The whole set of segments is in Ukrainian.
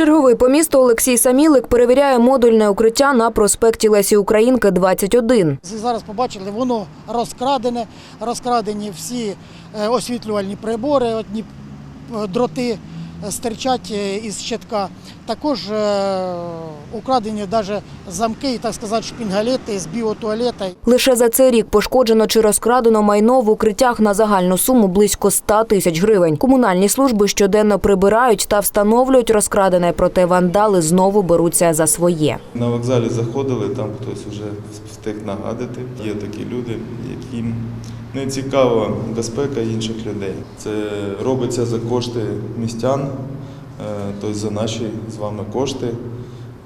Черговий по місту Олексій Самілик перевіряє модульне укриття на проспекті Лесі Українки, 21. Зараз побачили, воно розкрадене, розкрадені всі е, освітлювальні прибори, одні е, дроти е, стирчать із щитка. Також украдені навіть замки і, так сказати, шпінгалети з біотуалета. Лише за цей рік пошкоджено чи розкрадено майно в укриттях на загальну суму близько 100 тисяч гривень. Комунальні служби щоденно прибирають та встановлюють розкрадене, проте вандали знову беруться за своє. На вокзалі заходили, там хтось вже встиг нагадати. Є такі люди, яким не цікава безпека інших людей. Це робиться за кошти містян, е, тобто за наші з вами кошти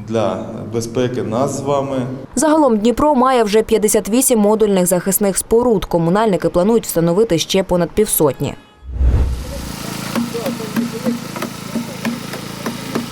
для безпеки нас з вами. Загалом Дніпро має вже 58 модульних захисних споруд. Комунальники планують встановити ще понад півсотні.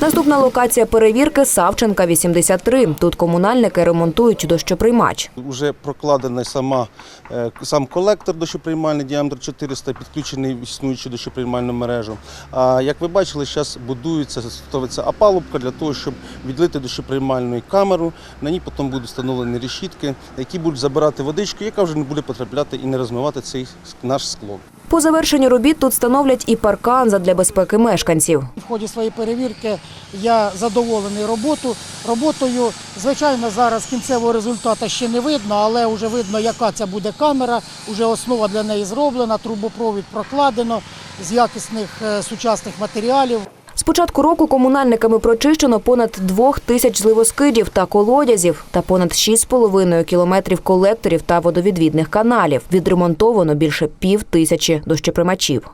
Наступна локація перевірки Савченка 83. Тут комунальники ремонтують дощоприймач. Вже прокладений сама, е, сам колектор дощоприймальний, діаметр 400, підключений в існуючу дощоприймальну мережу. А як ви бачили, зараз будується, ставиться опалубка для того, щоб відлити дощоприймальну камеру. На ній потім будуть встановлені решітки, які будуть забирати водичку, яка вже не буде потрапляти і не розмивати цей наш склон. По завершенню робіт тут встановлять і паркан задля безпеки мешканців. В ході своєї перевірки я задоволений роботу. роботою. Звичайно, зараз кінцевого результату ще не видно, але вже видно, яка це буде камера. Уже основа для неї зроблена, трубопровід прокладено з якісних е, сучасних матеріалів. З початку року комунальниками прочищено понад двох тисяч зливоскидів та колодязів та понад 6,5 кілометрів колекторів та водовідвідних каналів. Відремонтовано більше пів тисячі дощоприймачів.